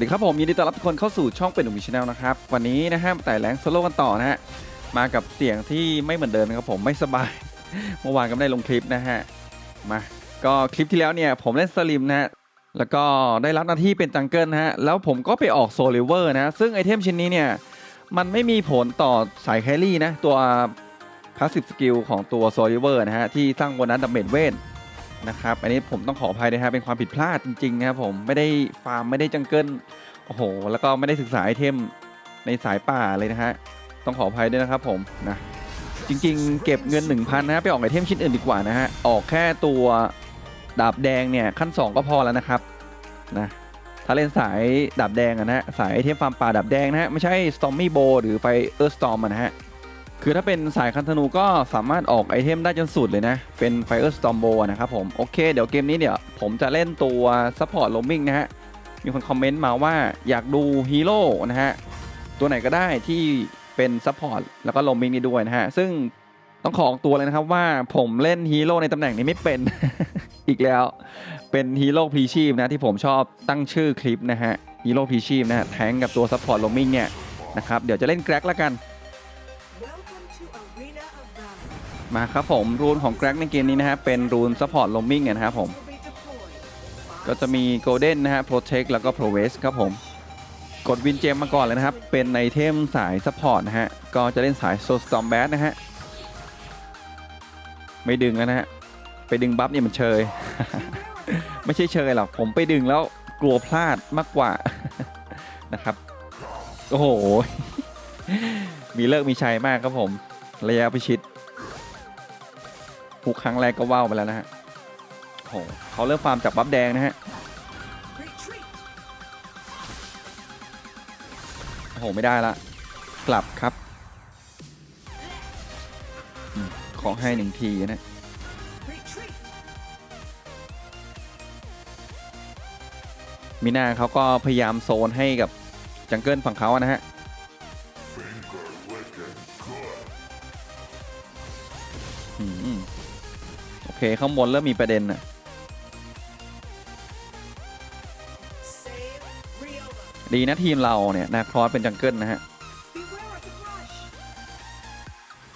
สวัสดีครับผมยินดีต้อนรับทุกคนเข้าสู่ช่องเป็นหนุ่มวิชแนลนะครับ วันนี้นะฮะแต่แรงโซโล่กันต่อนะฮะมากับเสียงที่ไม่เหมือนเดิมนะครับผมไม่สบาย เมื่อวานก็ไม่ได้ลงคลิปนะฮะมาก็คลิปที่แล้วเนี่ยผมเล่นสลิมนะฮะแล้วก็ได้รับหน้าที่เป็นจังเกิลนะฮะแล้วผมก็ไปออกโซลิเวอร์นะซึ่งไอเทมชิ้นนี้เนี่ยมันไม่มีผลต่อสายแครี่นะตัวพาสซีฟสกิลของตัวโซลิเวอร์นะฮะที่สร้างโบนัสดาเมจเวท นะครับ อันนี้ผมต้องขออภัยนะฮะเป็นความผิดพลาดจริงๆนะครับผมไม่ได้ฟาร์มไม่ได้จังเกิลโอ้โห แล้วก็ไม่ได้ศึกษาไอเทมในสายป่าเลยนะฮะต้องขออภัยด้วยนะครับผมนะจริงๆ เก็บเงิน 1,000นะฮะไปออกไอเทมชิ้นอื่นดีกว่านะฮะออกแค่ตัวดาบแดงเนี่ยขั้น 2 ก็พอแล้วนะครับนะถ้าเล่นสายดาบแดงนะฮะสายไอเทมฟาร์มป่าดาบแดงนะฮะไม่ใช่ Stormy Bow หรือไฟเออร์สตอมนะฮะ คือถ้าเป็นสายคันธนูก็สามารถออกไอเทมได้จนสุดเลยนะ เป็น Fire Storm Bow นะครับผม โอเค เดี๋ยวเกมนี้เดี๋ยวผมจะเล่นตัว Support Roaming นะฮะ มีคนคอมเมนต์มาว่าอยากดูฮีโร่นะฮะ ตัวไหนก็ได้ที่เป็น Support แล้วก็ Roaming นี่ด้วยนะฮะ ซึ่งต้องขอออกตัวเลยนะครับว่าผมเล่นฮีโร่ในตำแหน่งนี้ไม่เป็น อีกแล้ว เป็นฮีโร่พรีชีพนะที่ผมชอบตั้งชื่อคลิปนะฮะฮีโร่พรีชีพนะฮะแทงกับตัว Support Roaming เนี่ยนะครับเดี๋ยวจะเล่นแกร็กละกัน มาครับผมรูนของแกร็กในเกมนี้นะฮะเป็นรูนซัพพอร์ตลมมิ่งนะครับผม ก็จะมี Golden นนะฮะ Protect แล้วก็ p r o v e s ครับผม กดวินเจมมาก่อนเลยนะครับ เป็นไอเทมสายซัพพอร์ตนะฮะ ก็จะเล่นสาย Soul Storm b a t นะฮะ ไม่ดึงแล้วนะฮะ ไปดึงบัฟเนี่ยมันเชย ไม่ใช่เชยหรอก ผมไปดึงแล้วกลัวพลาดมากกว่านะครับ โอ้โห มีเลิกมีชัยมากครับผม ระยะพิชิต หุกครั้งแรกก็ว่าวไปแล้วนะฮะโอ้โหเขาเริ่มฟาร์มจากบัฟแดงนะฮะโอ้โหไม่ได้ละกลับครับขอให้หนึ่งทีนะมีหน้าเขาก็พยายามโซนให้กับจังเกิลฝั่งเขาอะนะฮะ เคข้างบนเริ่มมีประเด็นอะดีนะทีมเราเนี่ยนาครอสเป็นจังเกิลนะฮะ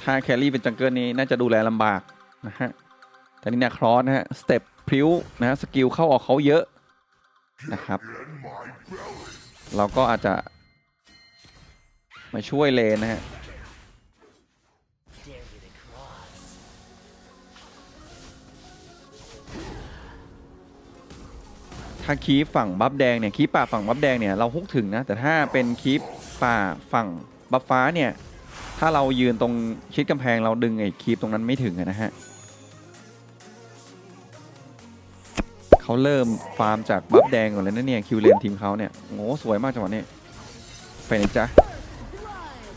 ถ้าแครี่เป็นจังเกิลนี้น่าจะดูแลลำบากนะฮะ แต่นี่นาครอสนะฮะ สเต็ปพริ้วนะฮะ สกิลเข้าออกเขาเยอะนะครับ เราก็อาจจะมาช่วยเลนนะฮะ ถ้าคีปฝั่งบัฟแดงเนี่ยคีปป่าฝั่งบัฟแดงเนี่ยเราฮุกถึงนะ แต่ถ้าเป็นคีปป่าฝั่งบัฟฟ้าเนี่ยถ้าเรายืนตรงชิดกำแพงเราดึงไอ้คีปตรงนั้นไม่ถึงนะฮะเขาเริ่มฟาร์มจากบัฟแดงก่อนเลยนะเนี่ยคิวเลนทีมเขาเนี่ยโง่สวยมากจังหวะนี้ไปไหนจ๊ะ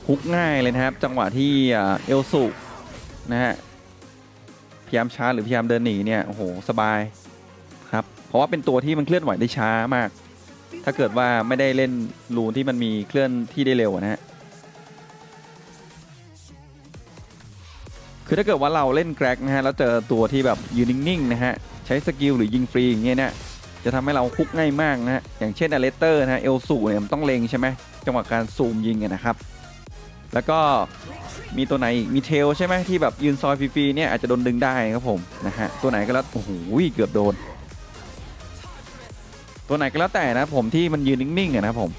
ฮุกง่ายเลยนะครับ จังหวะที่เอลสุนะฮะพยายามช้าหรือพยายามเดินหนีเนี่ยโอ้โหสบาย เพราะว่าเป็นตัวที่มันเคลื่อนไหวได้ช้ามาก ถ้าเกิดว่าไม่ได้เล่นรูนที่มันมีเคลื่อนที่ได้เร็วนะฮะ คือถ้าเกิดว่าเราเล่นแกร็กนะฮะแล้วเจอตัวที่แบบยืนนิ่งๆนะฮะใช้สกิลหรือยิงฟรีอย่างเงี้ยเนี่ยจะทำให้เราคุกง่ายมากนะฮะอย่างเช่นอเลสเตอร์นะฮะเอลสูเนี่ยมันต้องเล็งใช่ไหมจังหวะการซูมยิงนะครับ แล้วก็มีตัวไหนอีกมีเทลใช่ไหมที่แบบยืนซอยฟรีๆเนี่ยอาจจะโดนดึงได้ครับผมนะฮะตัวไหนก็แล้วโอ้โหเกือบโดน ตัวไหนก็แล้วแต่นะผมที่มันยืนนิ่งๆอะนะผม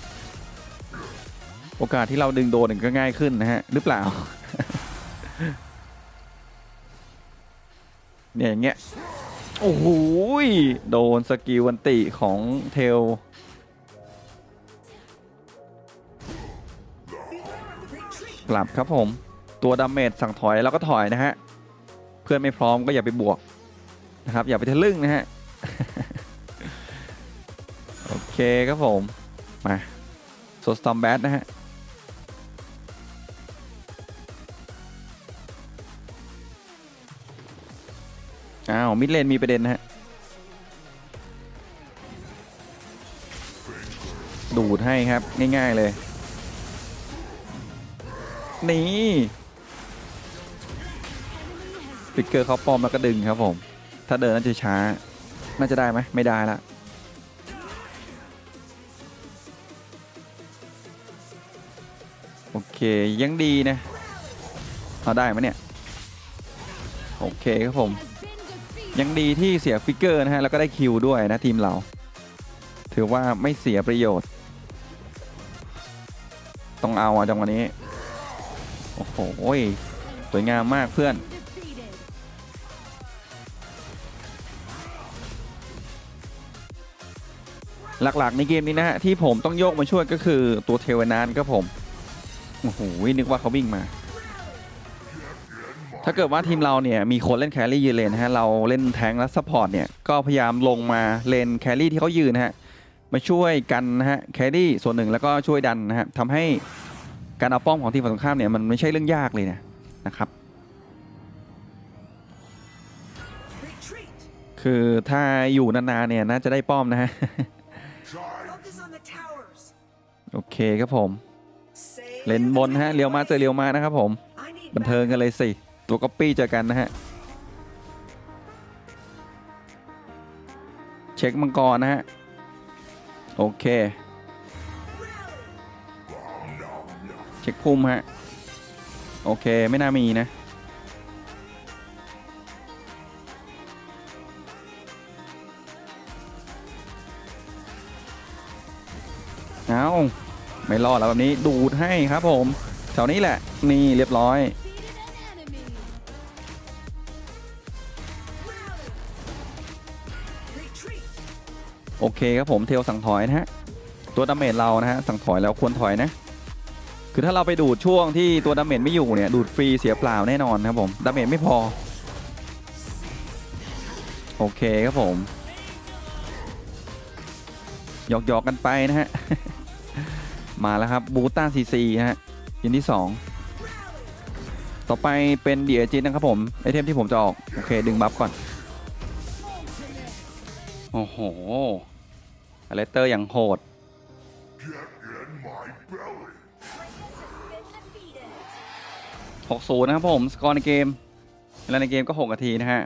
โอกาสที่เราดึงโดนก็ง่ายขึ้นนะฮะหรือเปล่า เนี่ยอย่างเงี้ยโอ้โหโดนสกิลวันติของเทลกลับครับผมตัวดาเมจสั่งถอยแล้วก็ถอยนะฮะ เพื่อนไม่พร้อมก็อย่าไปบวกนะครับ อย่าไปทะลึ่งนะฮะ เคครับผม มาโซสตอมแบทนะฮะ อ้าว มิดเลนมีประเด็นนะฮะ ดูดให้ครับ ง่ายๆเลย นี่ฟิกเกอร์เขาปลอมแล้วก็ดึงครับผม ถ้าเดินน่าจะช้า น่าจะได้ไหมไม่ได้ละ เค ยังดีนะเอาได้ไหมเนี่ย โอเคครับผม ยังดีที่เสียฟิกเกอร์นะฮะ แล้วก็ได้คิวด้วยนะทีมเรา ถือว่าไม่เสียประโยชน์ ต้องเอาอะจังหวะนี้ โอ้โหสวยงามมากเพื่อนหลักๆในเกมนี้นะฮะที่ผมต้องโยกมาช่วยก็คือตัวเทวนานครับผม โอ้โหนึกว่าเขาวิ่งมา ถ้าเกิดว่าทีมเราเนี่ยมีคนเล่นแครี่ยืนเลนนะฮะเราเล่นแทงและซัพพอร์ตเนี่ยก็พยายามลงมาเลนแครี่ที่เขายืนนะฮะมาช่วยกันนะฮะแครี่ส่วนหนึ่งแล้วก็ช่วยดันนะฮะทำให้การเอาป้อมของทีมฝั่งตรงข้ามเนี่ยมันไม่ใช่เรื่องยากเลยนะนะครับคือถ้าอยู่นานๆเนี่ยน่าจะได้ป้อมนะฮะ โอเคครับผม เลนบนฮะเลี้ยวมาเจอเลี้ยวมานะครับผม บันเทิงกันเลยสิ ตัวก๊อปปี้เจอกันนะฮะ เช็คมังกรนะฮะ โอเค เช็คพุ่มฮะ โอเคไม่น่ามีนะเอา ไม่รอดแล้วแบบนี้ดูดให้ครับผมแถวนี้แหละนี่เรียบร้อย โอเคครับผมเทลสั่งถอยนะฮะตัวดาเมจเรานะฮะสั่งถอยแล้วควรถอยนะคือถ้าเราไปดูดช่วงที่ตัวดาเมจไม่อยู่เนี่ยดูดฟรีเสียเปล่าแน่นอนครับผมดาเมจไม่พอ โอเคครับผมหยอกหยอกๆกันไปนะฮะ มาแล้วครับบูต้าซีซีฮะยินที่ 2 ต่อไปเป็นเดียจินนะครับผมไอเทมที่ผมจะออก โอเค ดึงบัฟก่อน โอ้โหอะไรเตอร์อย่างโหด60นะครับผม สกอร์ในเกมเวลาในเกมก็6นาทีนะฮะ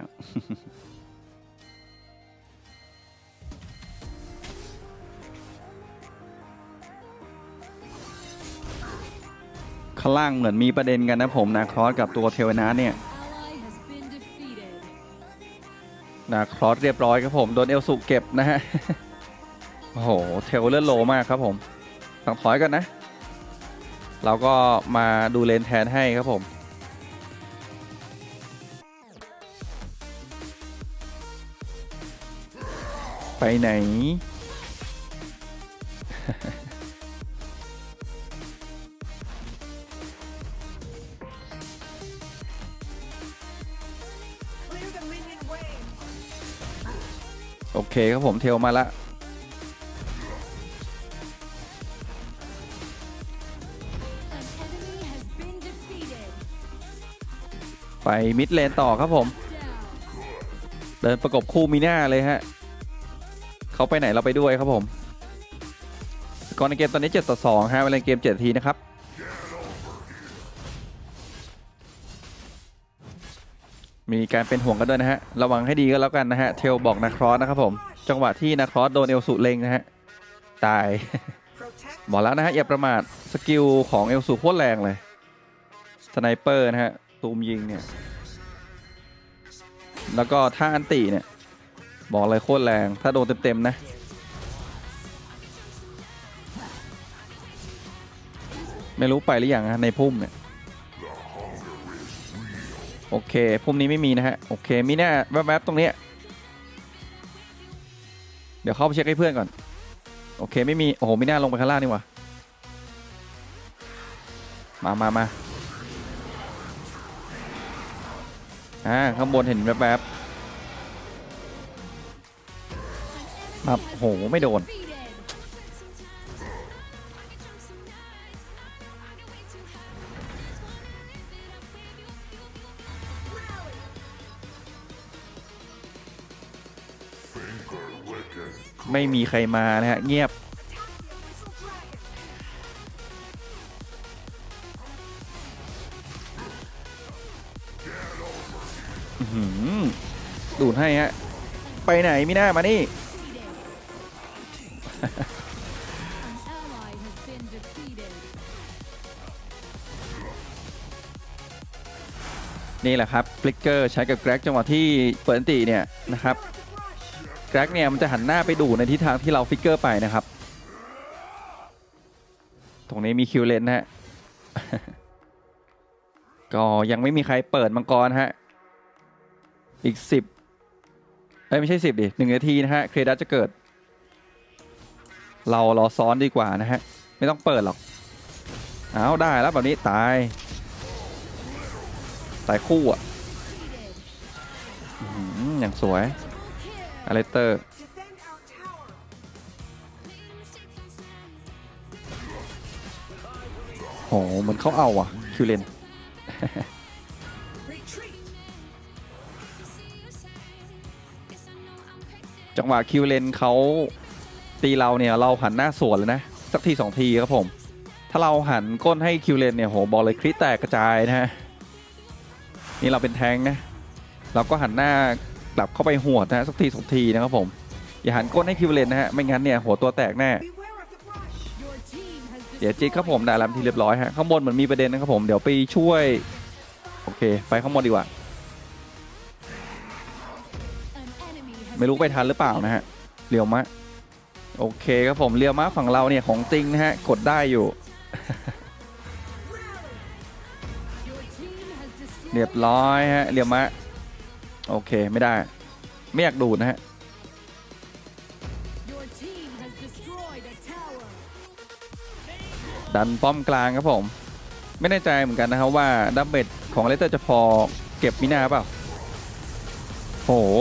ข้างล่างเหมือนมีประเด็นกันนะผมนะครอสกับตัวเทวนาเนี่ยนาครอสเรียบร้อยครับผมโดนเอลสุเก็บนะฮะโอ้โหเทลเลอร์โลมากครับผมต้องถอยกันนะเราก็มาดูเลนแทนให้ครับผมไปไหน เคครับผมเทลมาละไปมิดเลนต่อครับผม เดินประกบคู่มีหน้าเลยฮะเขาไปไหนเราไปด้วยครับผม สกอร์ในเกมตอนนี้7ต่อ2ฮะเวลาเกม7ทีนะครับ มีการเป็นห่วงกันด้วยนะฮะ ระวังให้ดีก็แล้วกันนะฮะ เทลบอกนาครอสนะครับผม จังหวะที่นาครอสโดนเอลสุเลงนะฮะ ตาย บอกแล้วนะฮะอย่าประมาท สกิลของเอลสุโคตรแรงเลย สไนเปอร์นะฮะ ตูมยิงเนี่ย แล้วก็ท่าอันติเนี่ย บอกเลยโคตรแรง ถ้าโดนเต็มๆนะไม่รู้ไปหรือยังนะในพุ่มเนี่ย โอเคพุ่มนี้ไม่มีนะฮะ โอเค มีแน่แวบๆตรงนี้ เดี๋ยวเข้าไปเช็คให้เพื่อนก่อน โอเค ไม่มี โอ้โหมีหน้าลงไปข้างล่างนี่ว่ามามามาอ่า ข้างบนเห็นแวบๆมาโห ไม่โดน ไม่มีใครมานะฮะเงียบหืมดูดให้ฮะ ไปไหนมิน่ามานี่ นี่แหละครับ ฟลิกเกอร์ใช้กับแกร็กจังหวะที่เปิดตีเนี่ยนะครับ แกร็กเนี่ยมันจะหันหน้าไปดูในทิศทางที่เราฟิกเกอร์ไปนะครับ ตรงนี้มีคิวเลนนะฮะ ก็ยังไม่มีใครเปิดมังกรฮะ อีกสิบเอ้ไม่ใช่สิบดิหนึ่งนาทีนะฮะ เครดัสจะเกิด เรารอซ้อนดีกว่านะฮะ ไม่ต้องเปิดหรอก เอาได้แล้วแบบนี้ตาย ตายคู่อะอย่างสวย อเลสเตอร์ Defend our tower. โหเหมือนเขาเอาอะ คิวเลน Retreat. จังหวะคิวเลนเขาตีเราเนี่ยเราหันหน้าสวนเลยนะ สักทีสองทีครับผม ถ้าเราหันก้นให้คิวเลนเนี่ยโหบอกเลยคริสแตกกระจายนะฮะนี่เราเป็นแทงค์นะเราก็หันหน้า กลับเข้าไปหัวนะฮะสักทีสองทีนะครับผมอย่าหันก้นให้คิวเลนนะฮะไม่งั้นเนี่ยหัวตัวแตกแน่เดี๋ยวจิ๊กครับผมได้แล้วทีเรียบร้อยฮะข้างบนเหมือนมีประเด็นนะครับผมเดี๋ยวไปช่วยโอเค ไปข้างบนดีกว่า ไม่รู้ไปทันหรือเปล่านะฮะเรียวมะโอเคครับผมเรียวมะฝั่งเราเนี่ยของจริงนะฮะกดได้อยู่เรียบร้อยฮะเรียวมะ โอเคไม่ได้ ไม่อยากดูดนะฮะ your team has destroyed a tower ดันป้อมกลางครับผม ไม่แน่ใจเหมือนกันนะครับว่าดับเบิลของอเลสเตอร์จะพอเก็บมินาเปล่าโอ้โห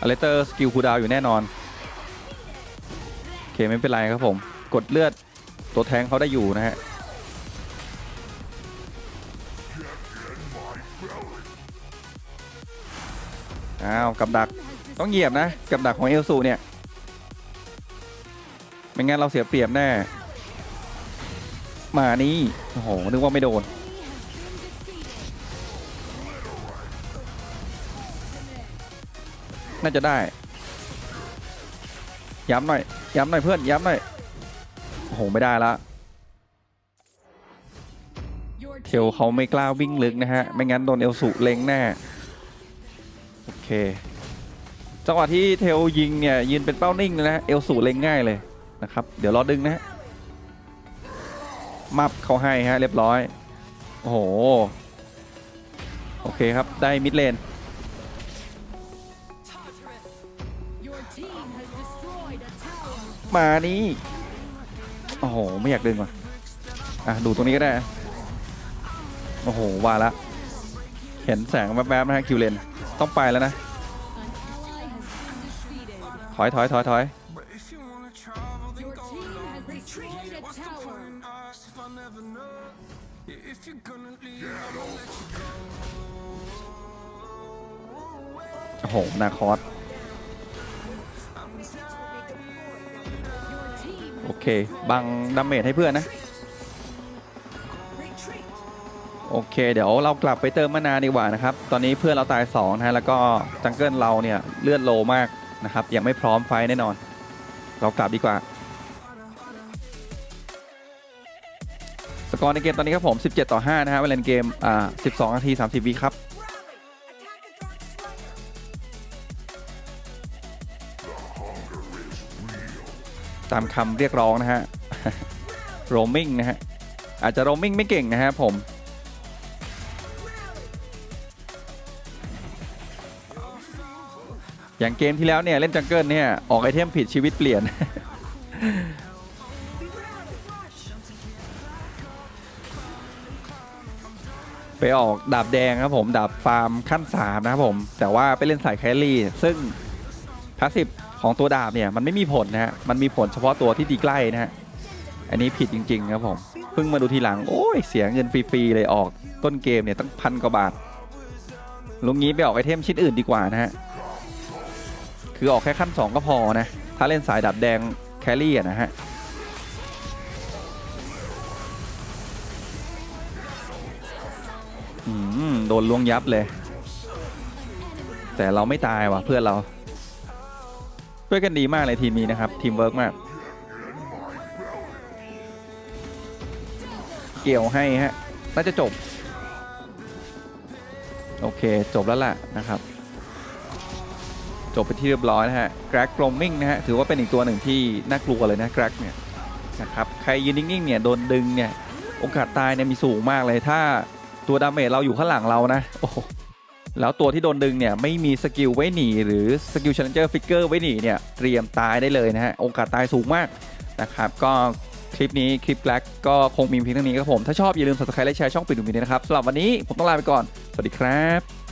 อเลสเตอร์สกิลคูลดาวน์อยู่แน่นอน โอเคไม่เป็นไรครับผม กดเลือดตัวแทงเขาได้อยู่นะฮะ อ้าวกับดักต้องเหยียบนะ กับดักของเอลซูเนี่ยไม่งั้นเราเสียเปรียบแน่มานี่โอ้โหนึกว่าไม่โดนน่าจะได้ ย้ำหน่อย ย้ำหน่อยเพื่อน ย้ำหน่อย โอ้โห ไม่ได้ละเทลเขาไม่กล้าวิ่งลึกนะฮะ ไม่งั้นโดนเอลสุเล็งแน่ โอเค จังหวะที่เทลยิงเนี่ยยืนเป็นเป้านิ่งเลยนะเอลสุเล็งง่ายเลยนะครับ เดี๋ยวรอดึงนะมับเขาให้ฮะเรียบร้อย โอ้โห โอเคครับได้มิดเลนมานี่โอ้โห ไม่อยากดึงว่ะ อะ ดูตรงนี้ก็ได้ โอ้โห ว่าละ เห็นแสงแวบๆนะฮะ คิวเลน ต้องไปแล้วนะ ถอยถอยถอยถอยโอ้โหนาคอสโอเค บังดัมเมจให้เพื่อนนะ โอเค เดี๋ยวเรากลับไปเติมมานาดีกว่านะครับ ตอนนี้เพื่อนเราตาย2นะฮะแล้วก็จังเกิลเราเนี่ยเลือดโลมากนะครับ ยังไม่พร้อมไฟแน่นอน เรากลับดีกว่า สกอร์ในเกมตอนนี้ครับผม 17 ต่อ 5 นะฮะเวลาเกมอ่า12 นาที 30 วิครับตามคำเรียกร้องนะฮะโรมมิ่งนะฮะ อาจจะโรมมิ่งไม่เก่งนะฮะผม อย่างเกมที่แล้วเนี่ยเล่นจังเกิลเนี่ยออกไอเทมผิดชีวิตเปลี่ยน ไปออกดาบแดงครับผม ดาบฟาร์มขั้น 3 นะครับผม แต่ว่าไปเล่นสายแครี่ ซึ่งพาสซีฟของตัวดาบเนี่ยมันไม่มีผลนะฮะ มันมีผลเฉพาะตัวที่ดีใกล้นะฮะ อันนี้ผิดจริง ๆ ครับผม เพิ่งมาดูทีหลัง โอ้ยเสียเงินฟรีๆเลยออกต้นเกมเนี่ยตั้งพันกว่าบาทลุงงี้ไปออกไอเทมชิ้นอื่นดีกว่านะฮะ คือออกแค่ขั้น 2 ก็พอนะ ถ้าเล่นสายดับแดงแครี่นะฮะอืมโดนลวงยับเลย แต่เราไม่ตายว่ะเพื่อนเรา ช่วยกันดีมากเลยทีมนี้นะครับ ทีมเวิร์กมาก เกี่ยวให้ฮะ น่าจะจบ โอเคจบแล้วล่ะนะครับ จบไปที่เรียบร้อยนะฮะแกร็กกลมมิ่งนะฮะถือว่าเป็นอีกตัวหนึ่งที่น่ากลัวเลยนะแกร็กเนี่ยนะครับใครยืนนิ่งๆเนี่ยโดนดึงเนี่ยโอกาสตายเนี่ยมีสูงมากเลยถ้าตัวดาเมจเราอยู่ข้างหลังเรานะโอ้โหแล้วตัวที่โดนดึงเนี่ยไม่มีสกิลไว้หนีหรือสกิล challenger figure ไว้หนีเนี่ยเตรียมตายได้เลยนะฮะโอกาสตายสูงมากนะครับก็คลิปนี้คลิปแรกก็คงมีเพียงเท่านี้ครับผม ถ้าชอบอย่าลืม subscribe และแชร์ช่องปิดดูมีด้วยนะครับสำหรับวันนี้ผมต้องลาไปก่อน สวัสดีครับ